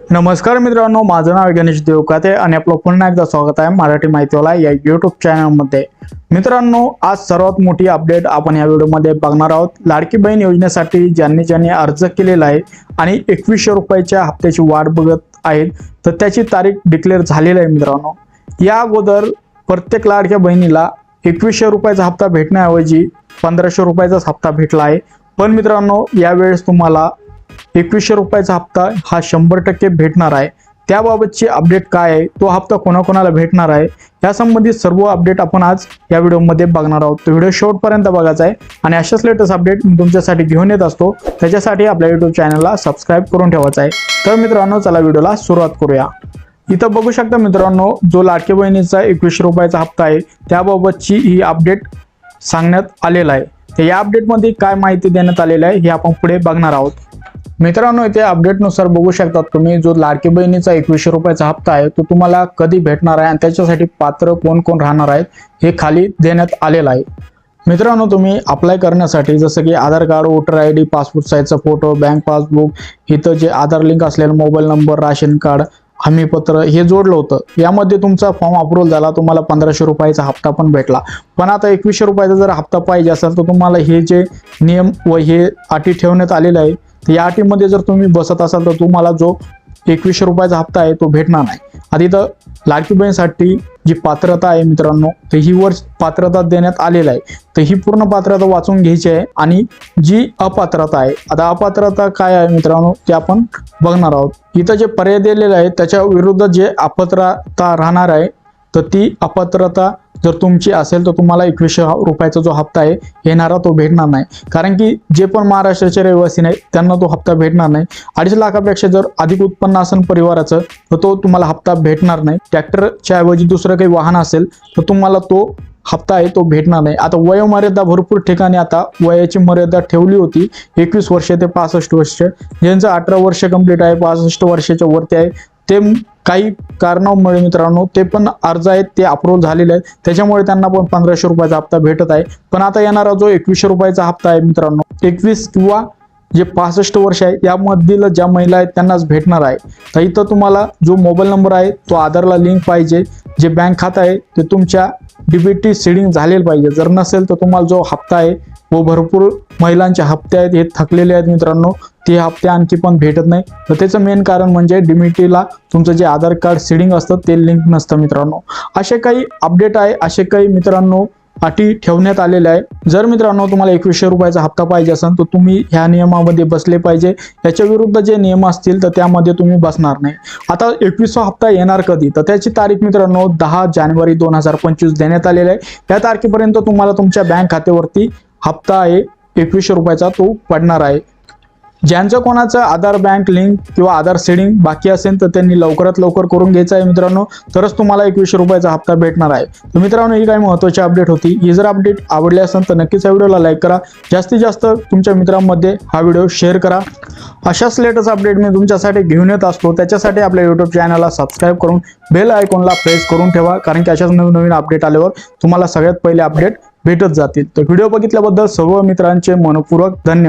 नमस्कार मित्रांनो माझं नाव गणेश देवकाते आणि आपलं पुन्हा एकदा स्वागत आहे मराठी माहितीवाला या युट्यूब चॅनलमध्ये मित्रांनो आज सर्वात मोठी अपडेट आपण या व्हिडिओमध्ये बघणार आहोत. लाडकी बहीण योजनेसाठी ज्यांनी ज्यांनी अर्ज केलेला आहे आणि एकवीसशे रुपयाच्या हप्त्याची वाट बघत आहेत तर त्याची तारीख डिक्लेअर झालेली आहे मित्रांनो. या अगोदर प्रत्येक लाडक्या बहिणीला एकवीसशे रुपयाचा हप्ता भेटण्याऐवजी पंधराशे रुपयाचाच हप्ता भेटला आहे. पण मित्रांनो यावेळेस तुम्हाला एकवीसशे रुपयाचा हप्ता हा शंभर टक्के भेटणार आहे. त्याबाबतची अपडेट काय आहे? तो हप्ता कोणाकोणाला भेटणार आहे? यासंबंधित सर्व अपडेट आपण आज या व्हिडिओमध्ये बघणार आहोत. तो व्हिडिओ शेवटपर्यंत बघायचा आहे आणि अशाच लेटेस्ट अपडेट मी तुमच्यासाठी घेऊन येत असतो. त्याच्यासाठी आपल्या युट्यूब चॅनलला सबस्क्राईब करून ठेवायचा आहे. तर मित्रांनो चला व्हिडिओला सुरुवात करूया. इथं बघू शकता मित्रांनो जो लाडके बहिणीचा एकवीसशे रुपयाचा हप्ता आहे त्याबाबतची ही अपडेट सांगण्यात आलेला आहे. तर या अपडेटमध्ये काय माहिती देण्यात आलेली आहे हे आपण पुढे बघणार आहोत. मित्रांनो इथे अपडेटनुसार बघू शकतात तुम्ही जो लाडकी बहिणीचा एकवीसशे रुपयाचा हप्ता आहे तो तुम्हाला कधी भेटणार आहे आणि त्याच्यासाठी पात्र कोण कोण राहणार आहेत हे खाली देण्यात आलेलं आहे. मित्रांनो तुम्ही अप्लाय करण्यासाठी जसं की Aadhaar card voter I D passport साईजचा फोटो बँक पासबुक इथं जे आधार लिंक असलेलं मोबाईल नंबर राशन कार्ड हमीपत्र हे जोडलं होतं. यामध्ये तुमचा फॉर्म अप्रूव्हल झाला तुम्हाला पंधराशे रुपयाचा हप्ता पण भेटला. पण आता एकवीसशे रुपयाचा जर हप्ता पाहिजे असेल तर तुम्हाला हे जे नियम व हे अटी ठेवण्यात आलेले आहे या अटीमध्ये जर तुम्ही बसत असाल तर तुम्हाला जो एकवीसशे रुपयाचा हप्ता आहे तो भेटणार नाही. आता इथं लाडकी बहीणसाठी जी पात्रता आहे मित्रांनो तर ही वर पात्रता देण्यात आलेला आहे. तर ही पूर्ण पात्रता वाचून घ्यायची आहे आणि जी अपात्रता आहे आता अपात्रता काय आहे मित्रांनो ते आपण बघणार आहोत. इथं जे पर्याय दिलेले आहे त्याच्या विरुद्ध जे अपात्रता राहणार आहे तर ती अपात्रता जर तुमची असेल तर तुम्हाला एकवीसशे रुपयाचा जो हप्ता आहे येणारा तो भेटणार नाही. कारण की जे पण महाराष्ट्राचे रहिवासी नाही त्यांना तो हप्ता भेटणार नाही. अडीच लाखापेक्षा जर अधिक उत्पन्न असेल परिवाराचं तर तो तुम्हाला हप्ता भेटणार नाही. ट्रॅक्टरच्या ऐवजी दुसरं काही वाहन असेल तर तुम्हाला तो हप्ता आहे तो भेटणार नाही. आता वयोमर्यादा भरपूर ठिकाणी आता वयाची मर्यादा ठेवली होती एकवीस वर्ष ते पासष्ट वर्ष. ज्यांचं अठरा वर्ष कंप्लीट आहे पासष्ट वर्षाच्या वरती आहे ते काही कारणामुळे मित्रांनो ते पण अर्ज आहेत ते अप्रूव्ह झालेले आहेत. त्याच्यामुळे त्यांना पण पंधराशे रुपयाचा हप्ता भेटत आहे. पण आता येणारा जो एकवीसशे रुपयाचा हप्ता आहे मित्रांनो एकवीस किंवा जे पासष्ट वर्ष आहे यामधील ज्या महिला आहेत त्यांनाच भेटणार आहे. तर इथं तुम्हाला जो मोबाईल नंबर आहे तो आधारला लिंक पाहिजे. जे बँक खातं आहे ते तुमच्या डीबीटी सिडिंग झालेलं पाहिजे. जर नसेल तर तुम्हाला जो हप्ता आहे व भरपूर महिलांचे हप्ते आहेत हे थकलेले आहेत मित्रांनो. ते हप्ते आणखी पण भेटत नाही. तर त्याचं मेन कारण म्हणजे डिमिटीला तुमचं जे आधार कार्ड सिडिंग असतं ते लिंक नसतं मित्रांनो. असे काही अपडेट आहे असे काही मित्रांनो अटी ठेवण्यात आलेल्या आहे. जर मित्रांनो तुम्हाला एकवीसशे रुपयाचा हप्ता पाहिजे असेल तर तुम्ही ह्या नियमामध्ये बसले पाहिजे. याच्या विरुद्ध जे नियम असतील तर त्यामध्ये तुम्ही बसणार नाही. आता एकवीसवा हप्ता येणार कधी? तर त्याची तारीख मित्रांनो दहा जानेवारी दोन हजार पंचवीस देण्यात आलेली आहे. त्या तारखेपर्यंत तुम्हाला तुमच्या बँक खात्यावरती हप्ता आहे एकवीसशे रुपयाचा तो पडणार आहे. ज्यांचं कोणाचं आधार बँक लिंक किंवा आधार सेडिंग बाकी असेल तर त्यांनी लवकरात लवकर करून घ्यायचं आहे मित्रांनो. तरच तुम्हाला एकवीसशे रुपयाचा हप्ता भेटणार आहे. तर मित्रांनो ही काही महत्त्वाची अपडेट होती. ही जर अपडेट आवडली असेल तर नक्कीच या व्हिडिओला लाईक करा. जास्तीत जास्त तुमच्या मित्रांमध्ये हा व्हिडिओ शेअर करा. अशाच लेटेस्ट अपडेट मी तुमच्यासाठी घेऊन येत असतो. त्याच्यासाठी आपल्या यूट्यूब चॅनलला सबस्क्राईब करून बेल आयकॉनला प्रेस करून ठेवा. कारण की अशाच नवीन नवीन अपडेट आल्यावर तुम्हाला सगळ्यात पहिले अपडेट भेटत जातील. तर व्हिडिओ बघितल्याबद्दल सर्व मित्रांचे मनपूर्वक धन्यवाद.